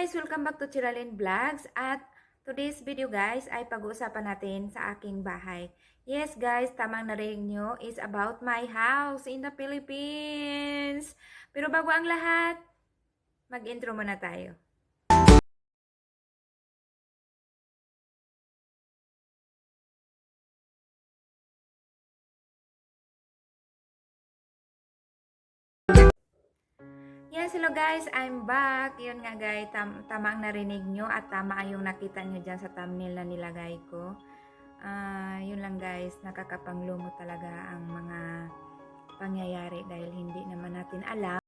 guys! Welcome back to Chiralyn Vlogs at today's video guys ay pag-uusapan natin sa aking bahay. Yes guys, tamang narinig nyo is about my house in the Philippines. Pero bago ang lahat, mag-intro muna tayo. Yes, hello guys, I'm back. Yun nga guys, tam tama ang narinig nyo at tama yung nakita nyo dyan sa thumbnail na nilagay ko. Ah, yun lang guys, nakakapanglumo talaga ang mga pangyayari dahil hindi naman natin alam.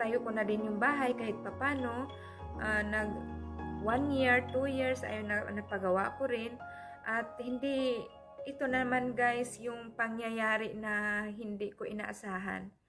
Tayo ko na din yung bahay kahit papano. Ah, nag one year, two years ay na, napagawa ko rin. At hindi, ito naman guys yung pangyayari na hindi ko inaasahan.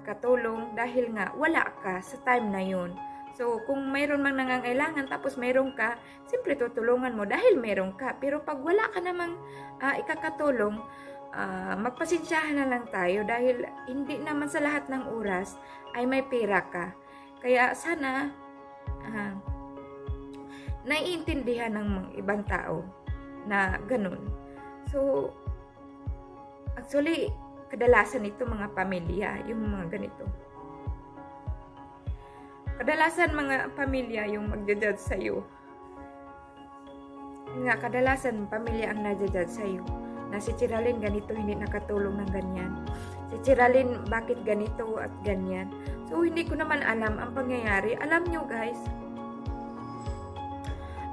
Katulong dahil nga wala ka sa time na yun. So, kung mayroon mang nangangailangan tapos mayroon ka, siyempre tutulungan mo dahil mayroon ka. Pero pag wala ka namang ah, ikakatulong, ah, magpasensyahan na lang tayo dahil hindi naman sa lahat ng oras ay may pera ka. Kaya sana ah, naiintindihan ng ibang tao na ganun. So, actually, kadalasan ito mga pamilya, yung mga ganito. Kadalasan mga pamilya yung magja-judge sa'yo. Nga, kadalasan pamilya ang nadja-judge sa'yo. Na si Chiralyn ganito, hindi nakatulong ng ganyan. Si Chiralyn, bakit ganito at ganyan. So, hindi ko naman alam ang pangyayari. Alam nyo guys,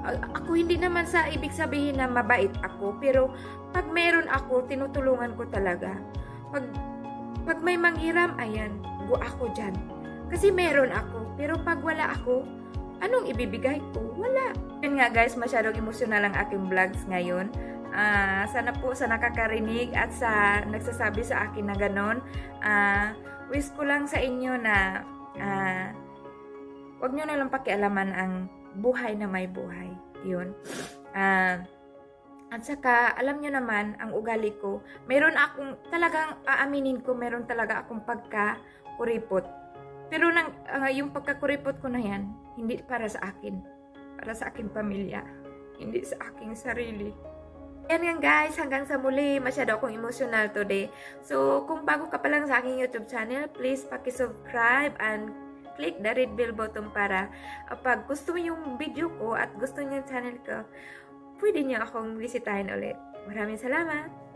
a- ako hindi naman sa ibig sabihin na mabait ako, pero pag meron ako, tinutulungan ko talaga. Pag, pag may manghiram, ayan, go ako dyan. Kasi meron ako, pero pag wala ako, anong ibibigay ko? Wala. Yun nga guys, masyadong emotional ang aking vlogs ngayon. Ah, sana po sa nakakarinig at sa nagsasabi sa akin na ganon. Ah, wish ko lang sa inyo na ah, wag nyo na lang pakialaman ang buhay na may buhay. Yun. Ah, at saka, alam nyo naman, ang ugali ko, meron akong, talagang aaminin ko, meron talaga akong pagka-kuripot. Pero nang, ah, yung pagkakuripot ko na yan, hindi para sa akin. Para sa aking pamilya. Hindi sa aking sarili. Yan yan guys, hanggang sa muli, masyado akong emotional today. So, kung bago ka pa lang sa aking YouTube channel, please paki-subscribe and click the red bell button para uh, pag gusto mo yung video ko at gusto niyo yung channel ko, pwede niyo akong bisitahin ulit. Maraming salamat!